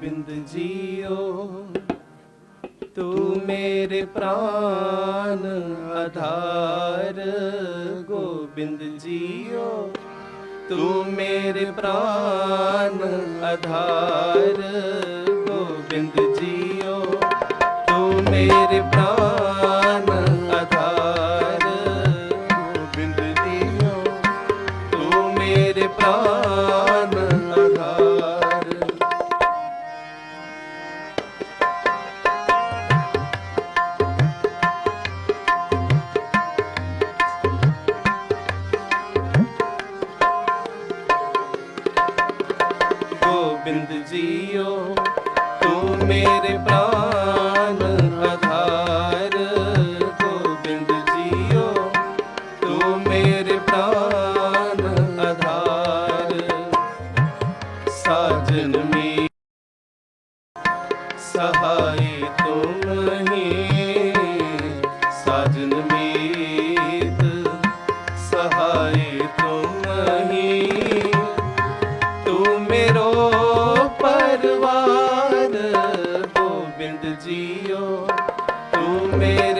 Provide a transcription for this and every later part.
ਬਿੰਦ JIO ਤੂੰ ਮੇਰੇ ਪ੍ਰਾਨ ਆਧਾਰ Gobind JIO ਤੂੰ ਮੇਰੇ ਪ੍ਰਾਨ ਆਧਾਰ ਮੇਰੇ ਪ੍ਰਾਨ ਆਧਾਰ। ਸਾਜਨ ਮੀ ਸਹਾਈ ਤੁਮ ਹੀ ਸਾਜਨ ਮੀਤ, ਸਹਾਈ ਤੁਮ ਹੀ ਤੂੰ ਮੇਰੋ ਪਰਵਾਰ, ਗੋਬਿੰਦ ਜੀਓ। ਤੂੰ ਮੇਰੇ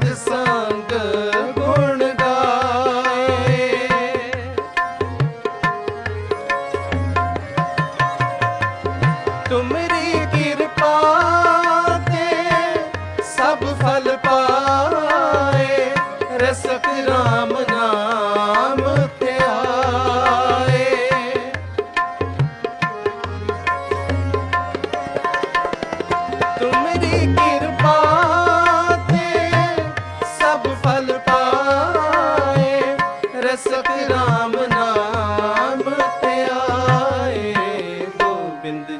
this sun.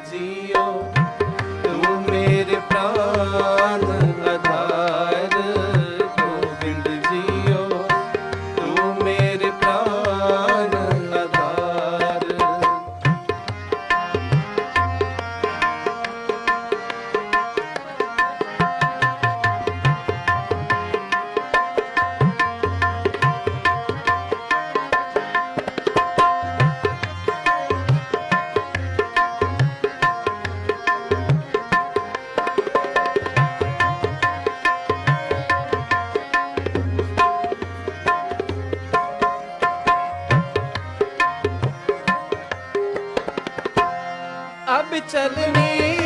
ਜੀਓ ਵਿਚਲਨੀ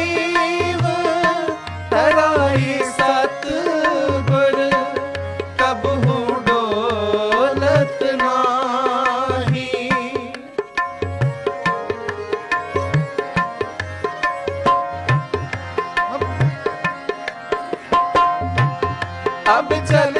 ਹਰਾਈ ਸਤ ਗੁਰ ਕਬ ਹੂੰ ਡੋਲਤ ਨਾਹੀ। ਅਬ ਚਲ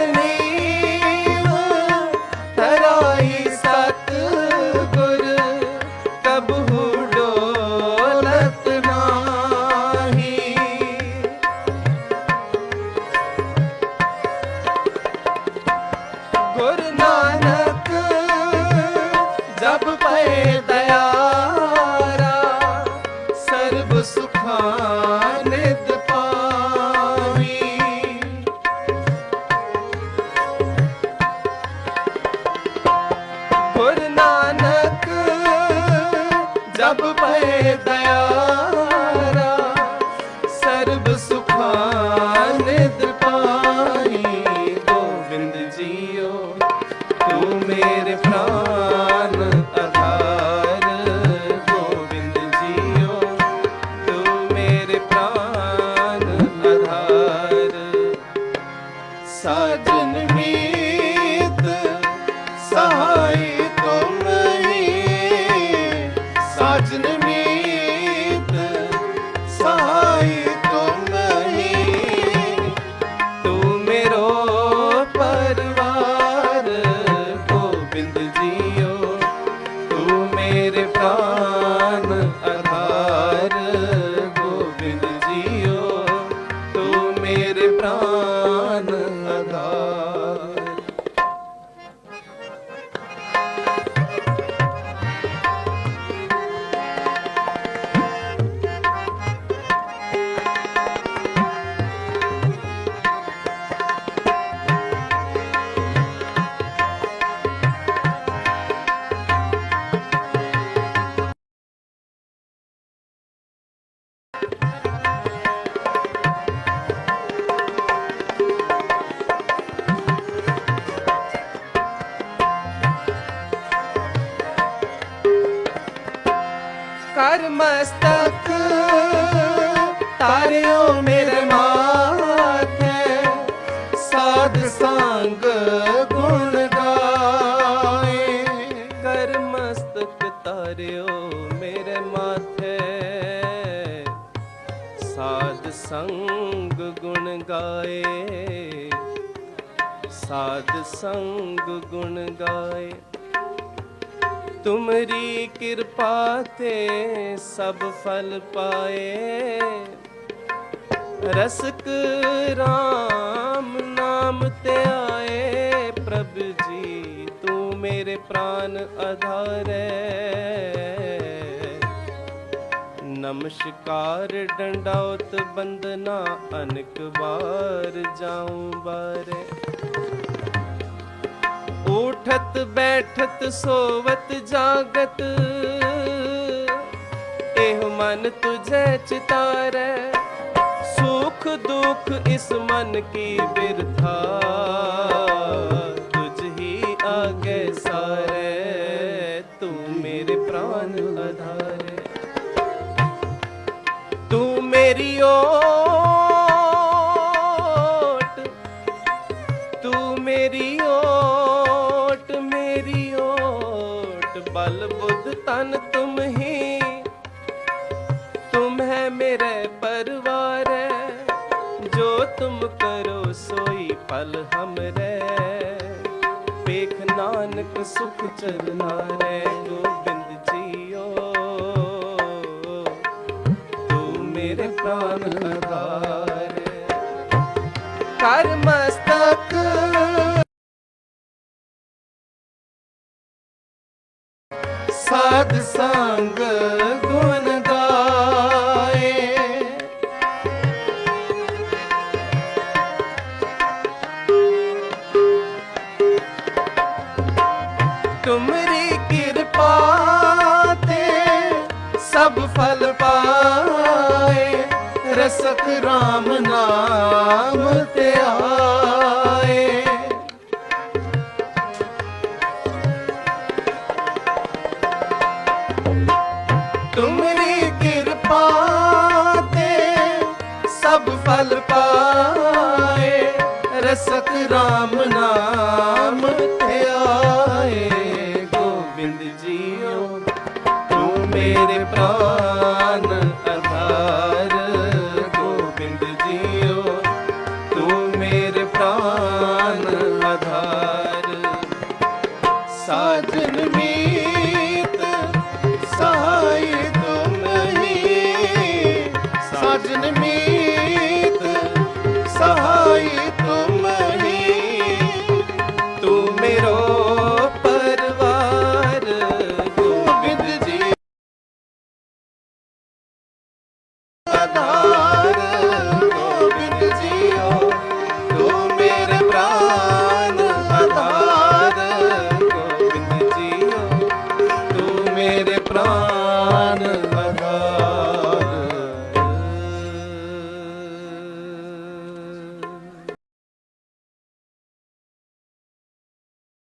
ਸਾਧ ਸੰਗ ਗੁਣ ਗਾਏ। ਤੁਮਰੀ ਕਿਰਪਾ ਤੇ ਸਭ ਫਲ ਪਾਏ। ਰਸਕ RAM ਨਾਮ ਤੇ ਆਏ। ਪ੍ਰਭ ਜੀ, ਤੂੰ ਮੇਰੇ ਪ੍ਰਾਨ ਆਧਾਰੈ ਨਮਸਕਾਰ ਡੰਡਾਉਤ ਬੰਦਨਾ ਅਨਕ ਵਾਰ ਜਾਉ ਬਾਰੇ। उठत बैठत सोवत जागत। एह मन तुझे चितार, सुख दुख इस मन की बिरथा। तुझ ही आगे सारे, तू मेरे प्राण आधार। तू मेरी ओ तू मेरी ओ ਓਟ ਬਲ ਬੁੱਧ ਤਨ ਤੁਮ ਹੀ ਤੁਮ ਹੈ ਮੇਰੇ ਪਰਵਾਰ ਜੋ ਤੁਮ ਕਰੋ ਸੋਈ ਫਲ ਹਮਰੇ ਵੇਖ ਨਾਨਕ ਸੁਖ ਚਰਨਾ ਰੇ ਗੋਬਿੰਦ ਜੀਓ ਤੂੰ ਮੇਰੇ ਪ੍ਰਾਨ ਆਧਾਰ RAM ਨਾਮ ਤੇ ਆਏ ਗੋਬਿੰਦ ਜੀਓ ਤੂੰ ਮੇਰੇ ਪ੍ਰਾਨ